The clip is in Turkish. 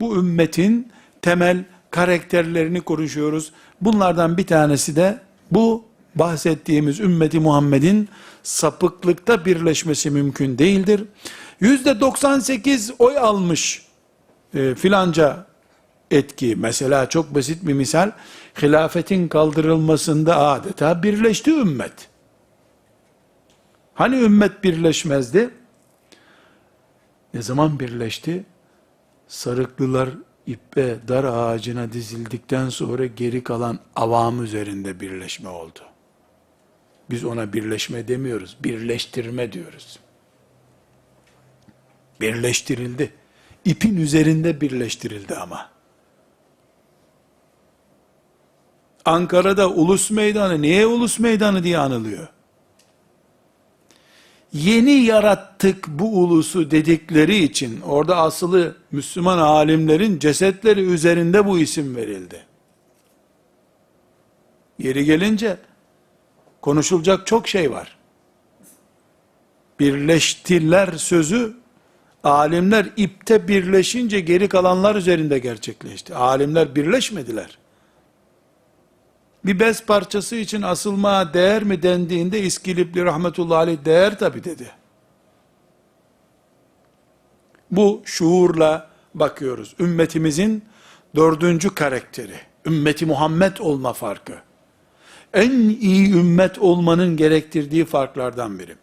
bu ümmetin temel karakterlerini konuşuyoruz. Bunlardan bir tanesi de bu bahsettiğimiz ümmeti Muhammed'in sapıklıkta birleşmesi mümkün değildir. Yüzde 98 oy almış e, filanca etki. Mesela çok basit bir misal, hilafetin kaldırılmasında adeta birleşti ümmet. Hani ümmet birleşmezdi? Ne zaman birleşti? Sarıklılar ippe dar ağacına dizildikten sonra geri kalan avam üzerinde birleşme oldu. Biz ona birleşme demiyoruz, birleştirme diyoruz. Birleştirildi. İpin üzerinde birleştirildi ama. Ankara'da ulus meydanı niye ulus meydanı diye anılıyor? Yeni yarattık bu ulusu dedikleri için orada asılı Müslüman alimlerin cesetleri üzerinde bu isim verildi. Yeri gelince konuşulacak çok şey var. Birleştiler sözü alimler ipte birleşince geri kalanlar üzerinde gerçekleşti. Alimler birleşmediler. Bir bez parçası için asılmaya değer mi dendiğinde İskilipli rahmetullahi aleyh değer tabi dedi. Bu şuurla bakıyoruz. Ümmetimizin dördüncü karakteri. Ümmeti Muhammed olma farkı. En iyi ümmet olmanın gerektirdiği farklardan biri.